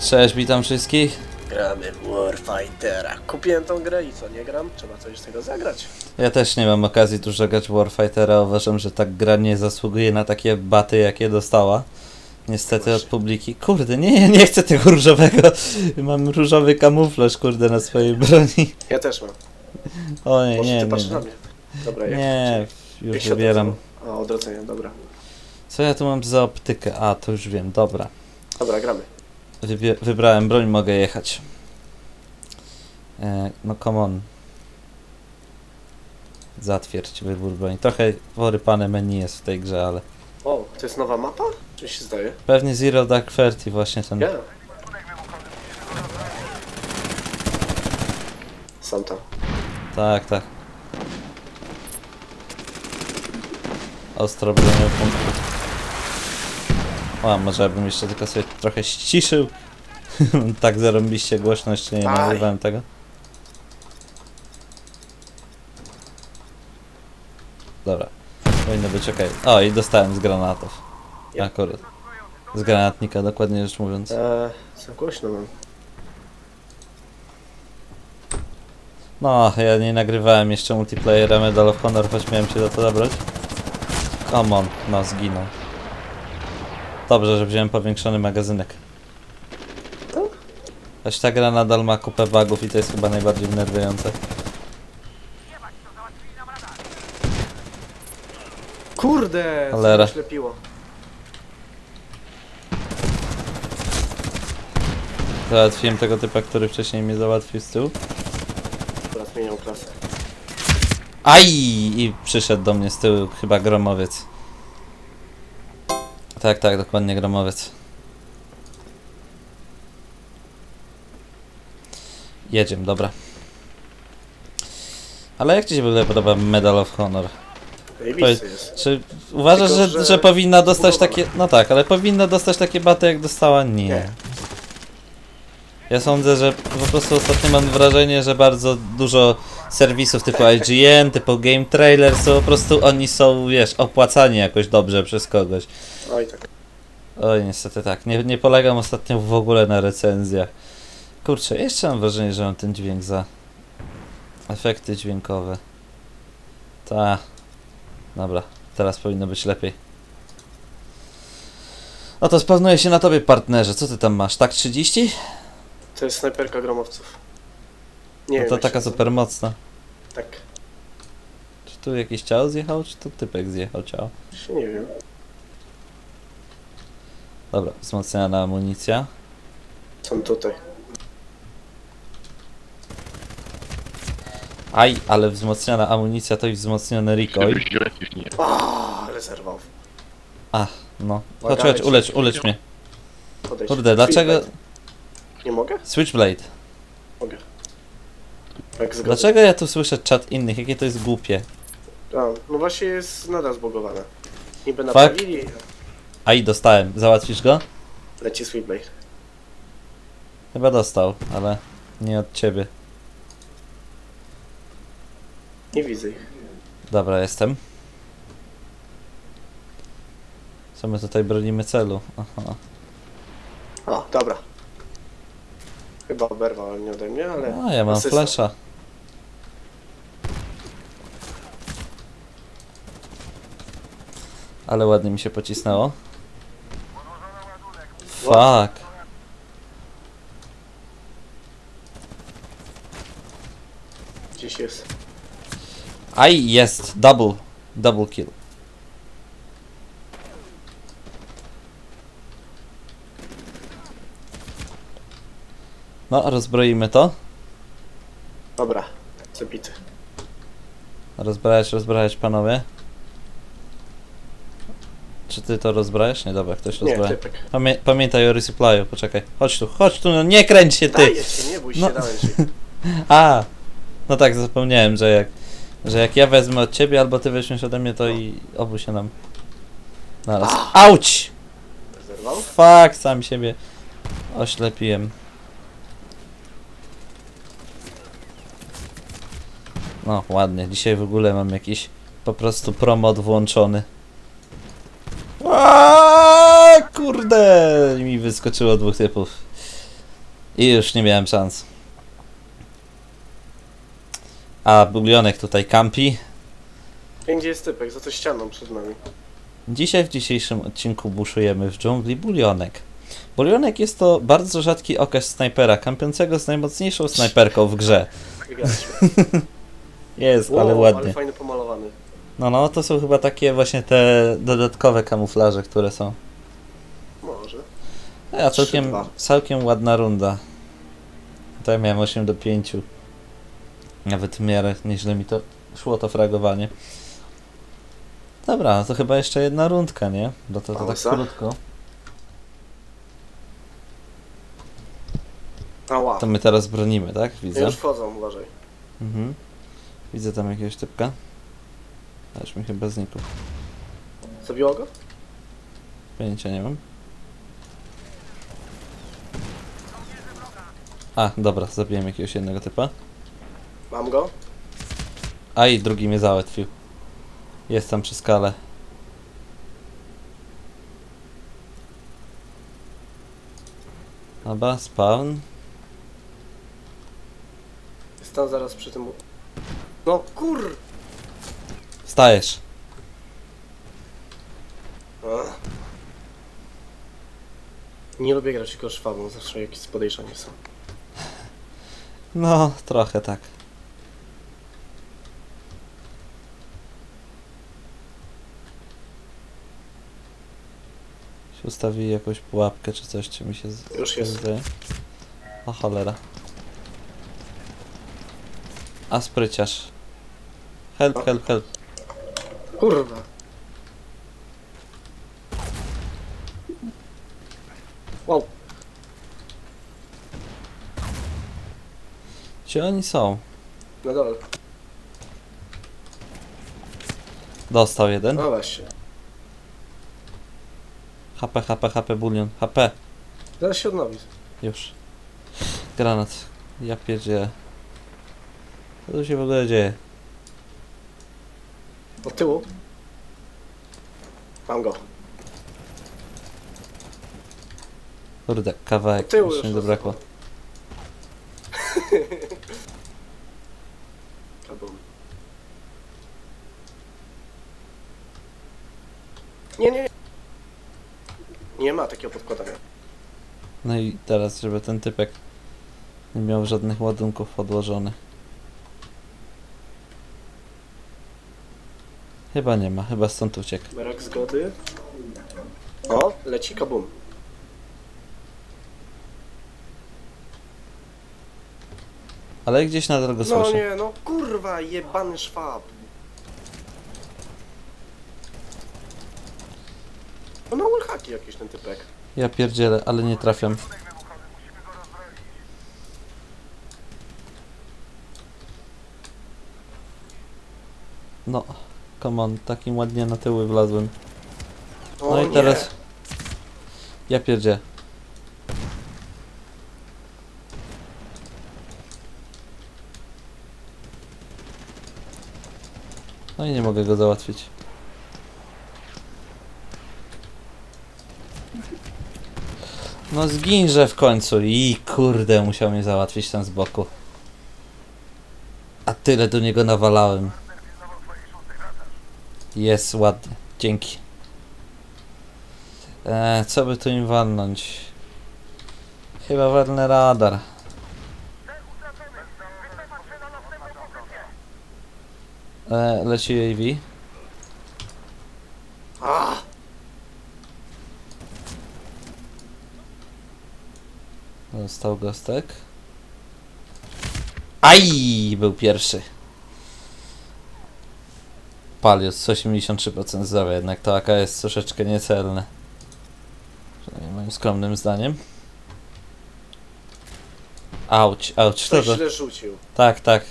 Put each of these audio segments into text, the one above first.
Cześć, witam wszystkich. Gramy w Warfightera. Kupiłem tą grę i co, nie gram? Trzeba coś z tego zagrać. Ja też nie mam okazji dużo grać Warfightera. Uważam, że ta gra nie zasługuje na takie baty, jakie dostała. Niestety od publiki. Kurde, nie, ja nie chcę tego różowego. Mam różowy kamuflaż, kurde, na swojej broni. Ja też mam. O nie, Może nie, ty nie. patrzysz na Nie, mnie. Dobra, jak nie jak już się wybieram. A, odwrócenie, dobra. Co ja tu mam za optykę? A, to już wiem, dobra. Dobra, gramy. Wybrałem broń, mogę jechać. E, no come on. Zatwierdź wybór broni. Trochę porypane menu jest w tej grze, ale... O, to jest nowa mapa? Czy się zdaje? Pewnie Zero Dark Thirty właśnie ten... Ja. Sam tam. Tak, tak. Ostro bronią punktów. O, może bym jeszcze tylko sobie trochę ściszył. tak zarąbiście głośno, jeszcze nie Aj. nagrywałem tego. Dobra, powinno być ok. O, i dostałem z granatów. Akurat. Z granatnika, dokładnie rzecz mówiąc. Eee, za głośno mam. No, ja nie nagrywałem jeszcze multiplayera Medal of Honor, choć miałem się do to zabrać. Come on, no zginął. Dobrze, że wziąłem powiększony magazynek. Tak? Choć ta gra nadal ma kupę bugów i to jest chyba najbardziej denerwujące. Kurde, Cholera. ślepiło. Załatwiłem tego typa, który wcześniej mnie załatwił z tyłu. Dobra, zmieniam klasę. Aj! I przyszedł do mnie z tyłu chyba gromowiec. Tak, tak, dokładnie gromowiec. Jedziemy, dobra. Ale jak Ci się w ogóle podoba Medal of Honor? Jest. Czy uważasz, Tylko, że, że że powinna dostać zbudowana. takie... No tak, ale powinna dostać takie baty jak dostała? Nie. Nie. Ja sądzę, że po prostu ostatnio mam wrażenie, że bardzo dużo serwisów typu IGN, typu Game Trailer są po prostu oni są, wiesz, opłacani jakoś dobrze przez kogoś. Oj, tak. Oj, niestety tak. Nie, nie polegam ostatnio w ogóle na recenzjach. Kurczę, jeszcze mam wrażenie, że mam ten dźwięk za efekty dźwiękowe. Ta. Dobra, teraz powinno być lepiej. No to spawnuję się na tobie, partnerze. Co ty tam masz? Tak 30? To jest snajperka gromowców. Nie No to taka super mocna. Tak. Czy tu jakieś ciało zjechało, czy tu typek zjechał ciało? Jeszcze nie wiem. Dobra, wzmocniona amunicja. Są tutaj. Aj, ale wzmocniona amunicja to i wzmocniony recoil. A, ale zerwał. No, chodź, chodź, ulecz, ulecz mnie. Podejdź. Kurde, dlaczego... Nie mogę? Switchblade. Mogę. Zgodzę. Dlaczego ja tu słyszę czat innych? Jakie to jest głupie. A, no właśnie jest nadal zbugowane. Niby naprawili, Aj, dostałem. Załatwisz go? leci Sweetblade. Chyba dostał, ale nie od ciebie. Nie widzę ich. Dobra, jestem. Co my tutaj bronimy celu? Aha. O, dobra. Chyba oberwał, ale nie ode mnie, ale... A, ja mam asysta. flesza. Ale ładnie mi się pocisnęło. Fuck. Gdzieś jest. Aj, jest. Double. Double kill. No, rozbroimy to. Dobra, zabity. Rozbrajać, rozbrajać, panowie. Ty to rozbrajesz? Nie, dobra, ktoś Nie, rozbraja. typek. Pamię pamiętaj o resupply'u, poczekaj. Chodź tu, chodź tu, no nie kręć się ty! Ci, nie bój się, No. dałem ci. A! No tak, zapomniałem, że jak, że jak ja wezmę od ciebie, albo ty weźmiesz ode mnie, to i obu się nam naraz. Auć! Zerwał? Fuck, sam siebie oślepiłem. No, ładnie. Dzisiaj w ogóle mam jakiś po prostu promot włączony. Aaaa, kurde. mi wyskoczyło dwóch typów. I już nie miałem szans. A bulionek tutaj kampi. Gdzie jest typek? Za to ścianą przed nami. Dzisiaj w dzisiejszym odcinku buszujemy w dżungli bulionek. Bulionek jest to bardzo rzadki okaz snajpera, kampiącego z najmocniejszą snajperką w grze. Jest, Wow, ale ładnie. ale fajny pomalowany. No, no, to są chyba takie właśnie te dodatkowe kamuflaże, które są. Może. A całkiem, całkiem ładna runda. Tutaj miałem 8 do 5. Nawet w miarę nieźle mi to szło to fragowanie. Dobra, no to chyba jeszcze jedna rundka, nie? Bo to, to tak krótko. Ała. To my teraz bronimy, tak? Widzę. Już wchodzą, uważaj. Mhm. Widzę tam jakiegoś typka. Mi chyba znikł. Zabiło go? Pojęcia nie mam. A, dobra, zabiłem jakiegoś jednego typa. Mam go? A i drugi mnie załatwił. Jest tam przy skale. Dobra, spawn. Tam zaraz przy tym... No kur... Wstajesz. Ach. Nie lubię grać tylko szwabą, zawsze jakieś podejrzenia są. No, trochę tak. Się ustawi jakąś pułapkę czy coś, czy mi się z... Już jest. zdaje. O cholera. A spryciarz. Help, help, help. Kurwa. Wow. Gdzie oni są? Na dole. Dostał jeden. No właśnie. HP, HP, HP, bulion. HP. Zaraz się odnowi. Już. Granat. Ja pierdzie. Co tu się w ogóle dzieje? Tyłu. Mam go. Kurde, kawałek. Tyłu Już mi zabrakło. Nie, nie, nie. Nie ma takiego podkładania. No i teraz, żeby ten typek nie miał żadnych ładunków odłożonych. Chyba nie ma, chyba stąd uciekł. Brak zgody. O, leci kabum. Ale gdzieś nadal go No słyszę. nie, no kurwa, jebany szwab. No na wallhacki jakiś ten typek. Ja pierdzielę, ale nie trafiam. No, come on, takim ładnie na tyły wlazłem. O, No i nie. teraz... Ja pierdzie. No i nie mogę go załatwić. No zginże w końcu i kurde musiał mnie załatwić tam z boku. A tyle do niego nawalałem. Jest ładnie. Dzięki. Eee, co by tu im walnąć? Chyba walnę radar. Eee, leci UAV. Został gostek. Aj! Był pierwszy. Palios 83% zdrowia, jednak to AK jest troszeczkę niecelne. Przynajmniej moim skromnym zdaniem. Auć, auć, ktoś to? źle rzucił. Tak, tak.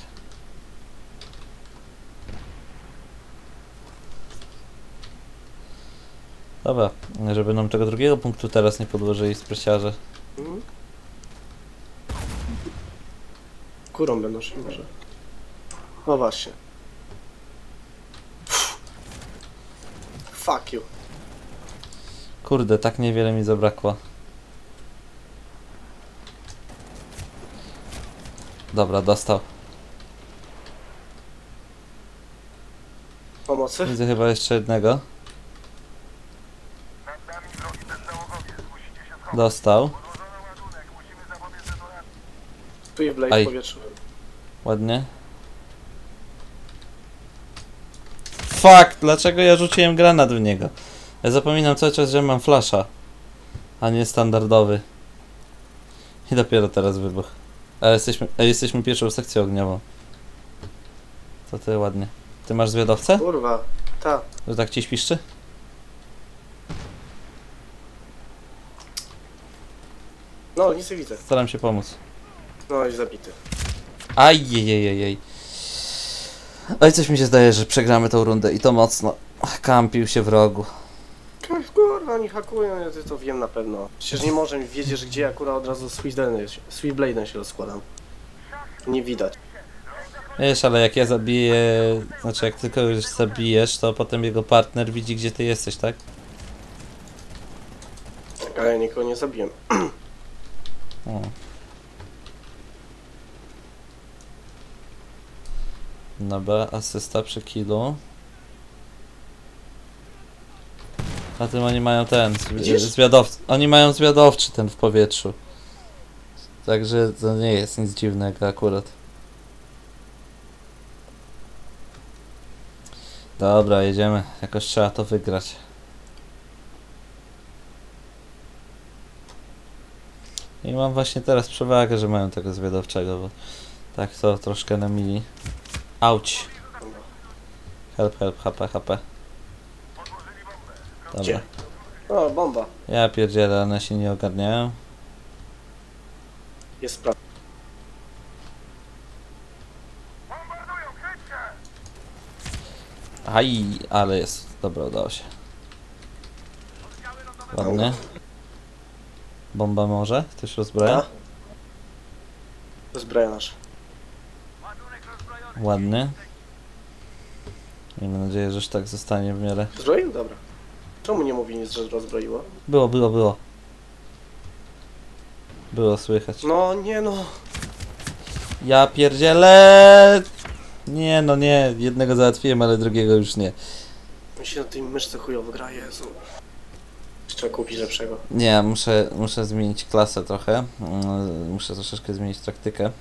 Dobra, żeby nam tego drugiego punktu teraz nie podłożyli spreciarze. Mhm. Kurą będą szli może. No właśnie. Fuck you. Kurde, tak niewiele mi zabrakło. Dobra, dostał. Pomocy? Widzę chyba jeszcze jednego. Dostał. Tu i Blade Aj. w powietrzu. Ładnie. Fuck! Dlaczego ja rzuciłem granat w niego? Ja zapominam cały czas, że mam flasza. A nie standardowy. I dopiero teraz wybuch. Ale jesteśmy, a jesteśmy pierwszą sekcją ogniową. To ty ładnie. Ty masz zwiadowcę? Kurwa. Ta. Że tak ci śpiszczy? No, nic nie widzę. Staram się pomóc. No i zabity. Ajjejejejej. Oj, coś mi się zdaje, że przegramy tą rundę i to mocno. Kampił się w rogu. Kurwa, oni hakują, ja to wiem na pewno. Przecież nie może mi wiedzieć, gdzie ja kurwa od razu Sweetblade'em się rozkładam. Nie widać. Wiesz, ale jak ja zabiję, znaczy jak tylko już zabijesz, to potem jego partner widzi, gdzie ty jesteś, tak? Tak, ale ja nikogo nie zabiłem. O. Dobra, asysta przy killu. A tym oni mają ten, zwi- zwiadowcy. Oni mają zwiadowczy ten w powietrzu. Także to nie jest nic dziwnego akurat. Dobra, jedziemy. Jakoś trzeba to wygrać. I mam właśnie teraz przewagę, że mają tego zwiadowczego, bo tak to troszkę na mili. Auć. Help, help, HP, HP. Dobra. Gdzie? O, bomba. Ja pierdzielę, one się nie ogarniają. Jest sprawa. Aj, ale jest. Dobra, udało się. Ładnie. Bomba może? Ktoś rozbraja? To zbroja Ładnie. Miejmy nadzieję, że tak zostanie w miarę. Zbroił? Dobra. Czemu nie mówi nic, że rozbroiło? Było, było, było. Było słychać. No, nie no. Ja pierdzielę! Nie, no nie. Jednego załatwiłem, ale drugiego już nie. Mi się na tej myszce chujowo gra, Jezu. Trzeba kupić lepszego. Nie, muszę, muszę zmienić klasę trochę. Mm, Muszę troszeczkę zmienić taktykę.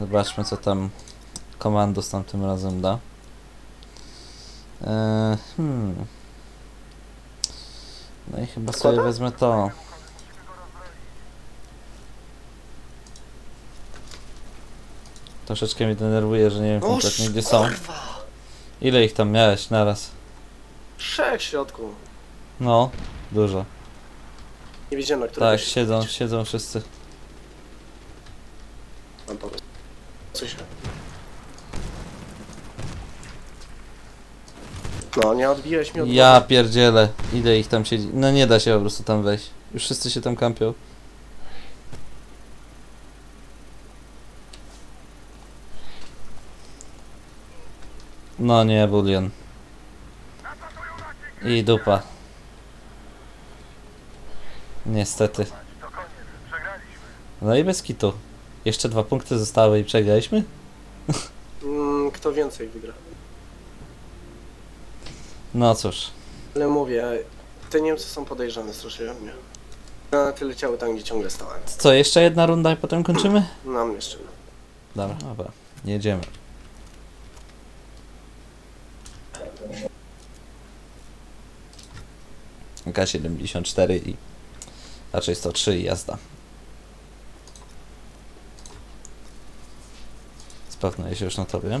Zobaczmy, co tam komandos tamtym razem da. Eee, hmm. No i chyba sobie wezmę to. Troszeczkę mnie denerwuje, że nie wiem kompletnie gdzie są. Ile ich tam miałeś naraz? Trzech w środku. No, dużo. Nie wiedziałem, na którego Tak, siedzą, siedzą wszyscy. Mam pomysł. Coś. No, nie odbiłeś mi od Ja pierdzielę, ile ich tam siedzi. No nie da się po prostu tam wejść. Już wszyscy się tam kampią. No nie, Bulion. I dupa. Niestety. No i bez kitu. Jeszcze dwa punkty zostały i przegraliśmy? Mm, kto więcej wygra? No cóż. Ale mówię, te Niemcy są podejrzane, straszyłem mnie. Granaty leciały tam, gdzie ciągle stałem. Co, jeszcze jedna runda i potem kończymy? Nam jeszcze. Dobra, dobra. Jedziemy. K74 i raczej 103 i jazda. Spełnię się już na tobie.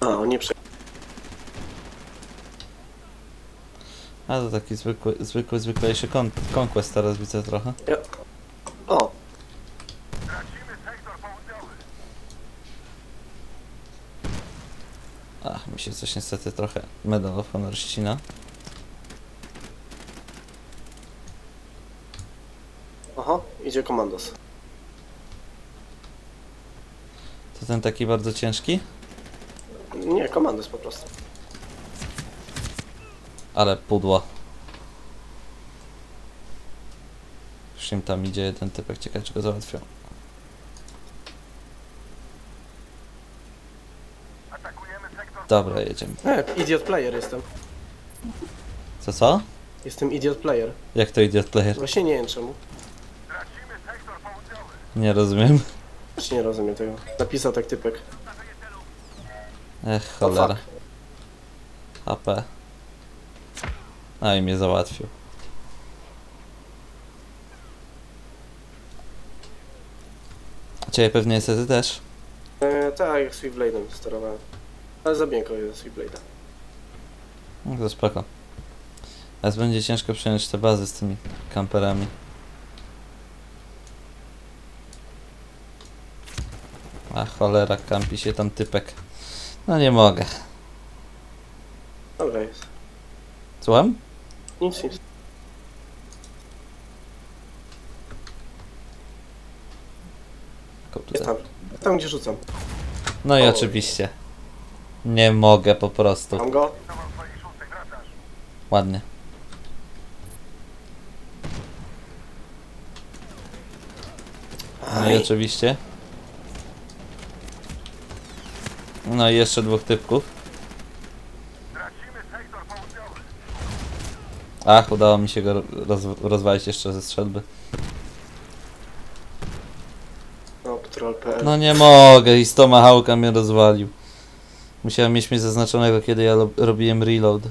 A, on nie prze... A to taki zwykły, zwykły, zwyklejszy kon conquest teraz widzę trochę. Ja... O, Ach, mi się coś niestety trochę Medal of Honor ścina. Idzie komandos. To ten taki bardzo ciężki? Nie, komandos po prostu. Ale pudło. Już im tam idzie jeden typek, ciekawe czy go załatwią. Dobra, jedziemy. E, idiot player jestem. Co, co? Jestem idiot player. Jak to idiot player? Właśnie nie wiem czemu. Nie rozumiem. Też nie rozumiem tego. Napisał tak typek. Ech, cholera. HP. A i mnie załatwił. Ciebie pewnie niestety też. E, tak, jak Swiftblade'em sterowałem. Ale zabiję kogoś ze Swiftblade'a. No to spoko. Teraz będzie ciężko przejąć te bazy z tymi kamperami. A cholera, kampi się tam typek. No nie mogę. Dobra jest. Słucham? Nic, nic. Jest tam. Tam gdzie rzucam. No i Oj. oczywiście. Nie mogę po prostu. Mam go. Ładnie. No i Aj. oczywiście. No i jeszcze dwóch typków. Ach, udało mi się go roz rozwalić jeszcze ze strzelby. No, nie mogę i z Tomahawka mnie rozwalił. Musiałem mieć mnie zaznaczonego, kiedy ja robiłem reload.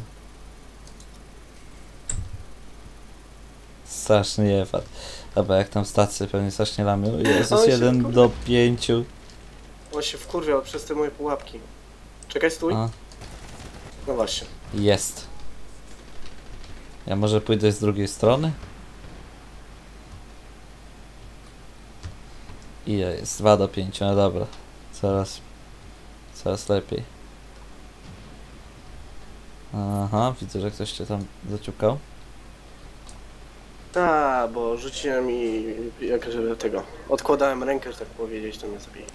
Strasznie jefat. Dobra, jak tam stacje pewnie strasznie lamy. O Jezus, Oj, się 1 kurde. do 5. On się wkurwiał przez te moje pułapki. Czekaj, stój. A, No właśnie. jest. Ja może pójdę z drugiej strony? Ile jest? 2 do 5, no dobra. Coraz, coraz lepiej. Aha, widzę, że ktoś cię tam zaciukał. A, bo rzuciłem i jak żeby tego. Odkładałem rękę, że tak powiedzieć, to mnie zabije.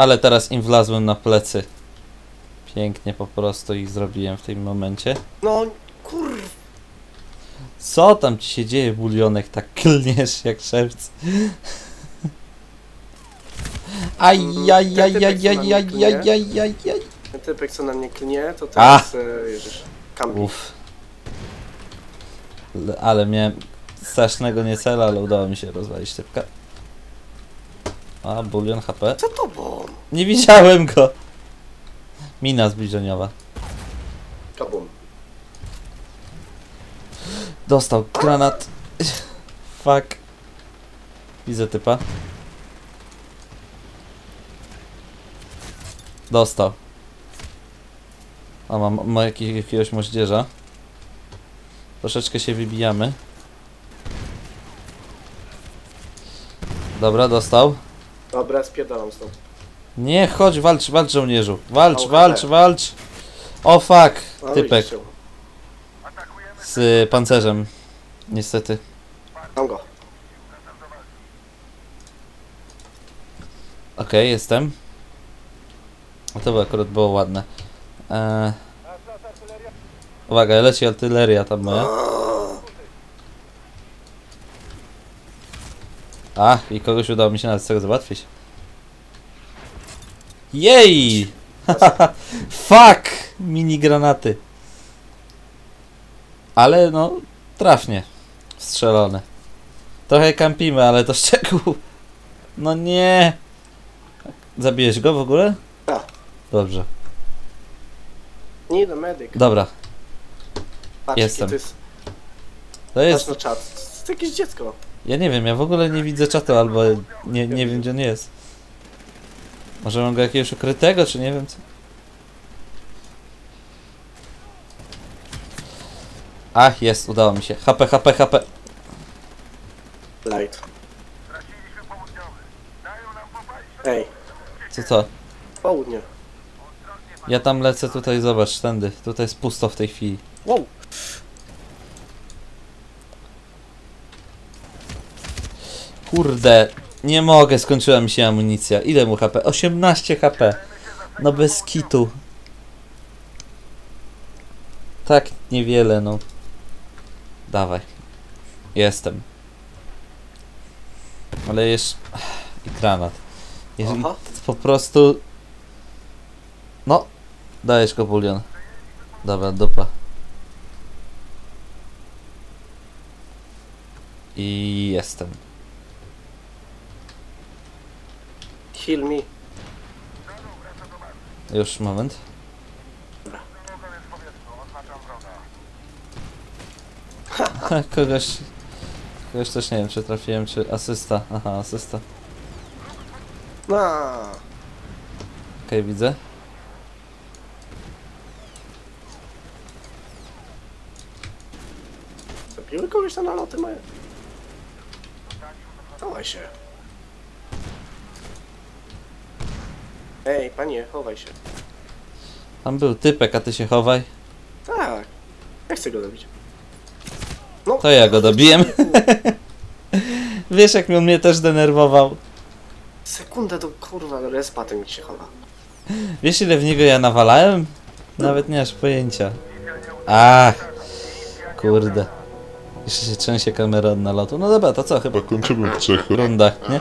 Ale teraz im wlazłem na plecy. Pięknie po prostu ich zrobiłem w tym momencie. No, kurw. Co tam ci się dzieje, bulionek? Tak klniesz jak szewc. Ajajajajajajajajajaj. Ten typek, co na mnie klnie, to teraz, e, kampi. Uff. Le- Ale miałem strasznego niecela, ale udało mi się rozwalić typka. A, bulion HP. Co tobą? Nie widziałem go. Mina zbliżeniowa. Kabum. Dostał granat. Fuck. Widzę typa. Dostał. A mam, ma jakiś, jakiegoś moździerza. Troszeczkę się wybijamy. Dobra, dostał. Dobra, spierdalam stąd. Nie, chodź, walcz, walcz żołnierzu. Walcz, Au, walcz, walcz. O fuck, No, typek z y, pancerzem. Niestety. Mam go. Okej, jestem. A to by akurat było ładne. Eee... Uwaga, leci artyleria tam moja. A, i kogoś udało mi się nawet z tego załatwić. Jej! Fuck! Mini granaty. Ale no, trafnie. Strzelone. Trochę kampimy, ale to szczegół. No nie! Zabijesz go w ogóle? Tak. Dobrze. Need a medic. Dobra, Patrz, Jestem. To jest, to patrz jest. na czat. To jest jakieś dziecko. Ja nie wiem, ja w ogóle nie widzę czatu albo nie, nie wiem gdzie on jest. Może mam go jakiegoś ukrytego, czy nie wiem co. Ach, jest, udało mi się. HP, HP, HP. Light. Ej, Co to? południe. Ja tam lecę tutaj, zobacz, tędy. Tutaj jest pusto w tej chwili. Wow. Kurde, Nie mogę, skończyła mi się amunicja. Ile mu HP? 18 HP. No bez kitu. Tak niewiele, no. Dawaj. Jestem. Ale jeszcze... I granat. Aha. po prostu... No. Dajesz kopulion. Dobra, dupa. I jestem. Heal me. Już moment. kogoś... Kogoś też nie wiem, czy trafiłem, czy asysta. Aha, asysta. Na. Okej, widzę. Zabiły kogoś te naloty moje? Chowaj się. Ej, panie, chowaj się. Tam był typek, a ty się chowaj. Tak. Ja chcę go dobić. No, To ja go dobiłem. Wiesz, jak on mnie też denerwował. sekundę do kurwa respa ten mi się chowa. Wiesz, ile w niego ja nawalałem? Nawet nie masz pojęcia. Ach, kurde. Jeszcze się trzęsie kamera od nalotu. No dobra, to co? Chyba Chyba kończymy w trzech. rundach, nie?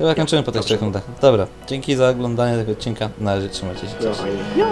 Chyba kończymy po tych trzech rundach. Dobra, dzięki za oglądanie tego odcinka. Na razie trzymajcie się. Fajnie.